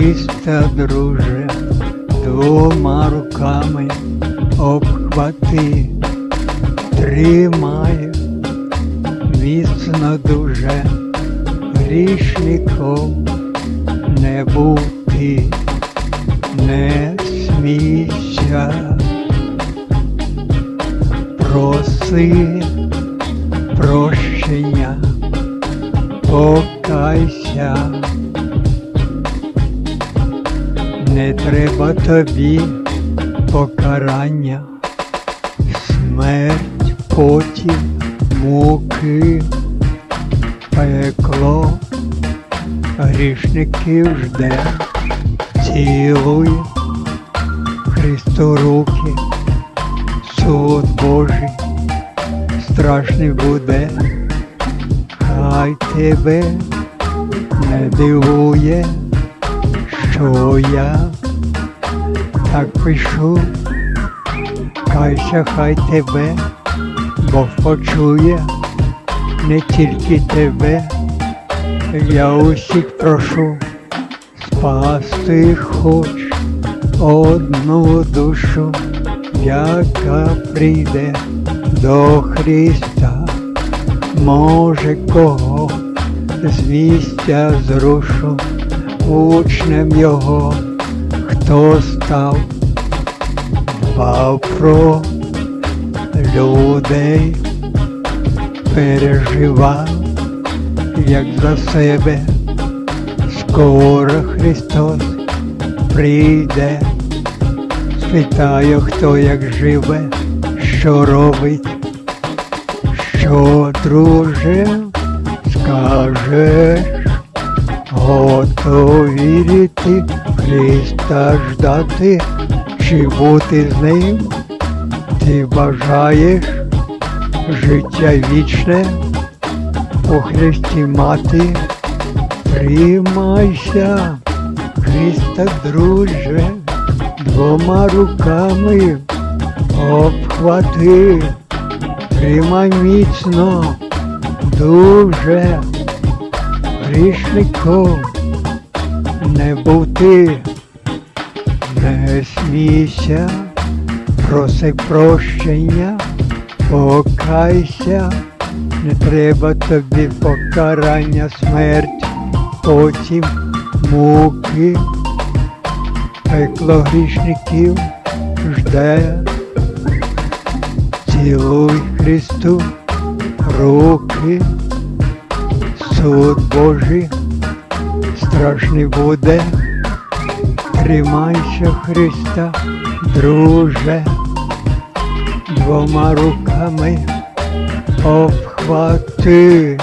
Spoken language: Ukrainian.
Тримайся, друже, двома руками обхвати, тримай міцно дуже, грішником не бути, не смійся, проси прощення, покайся. Не треба тобі покарання, смерть, потім, муки, пекло, грішників жде, цілуй Христу руки, суд Божий страшний буде, хай тебе не дивує що я так пишу, кайся хай тебе, Бог почує. Не тільки тебе, я усіх прошу, спасти хоч одну душу, яка прийде до Христа, може кого з місця зрушу учнем його, хто став, дбав про людей, переживав, як за себе, скоро Христос прийде, спитаю, хто як живе, що робить, що друже, скажеш. Готові вірити, Христа ждати, чи бути з ним, ти бажаєш життя вічне? У Христі мати, тримайся, Христа, друже, двома руками обхвати, тримай міцно, дуже грішником не бути, не смійся, проси прощення, покайся, не треба тобі покарання, смерть, потім муки, пекло грішників жде, цілуй Христу руки суд Божий страшний буде. Тримайся Христа, друже, двома руками обхвати.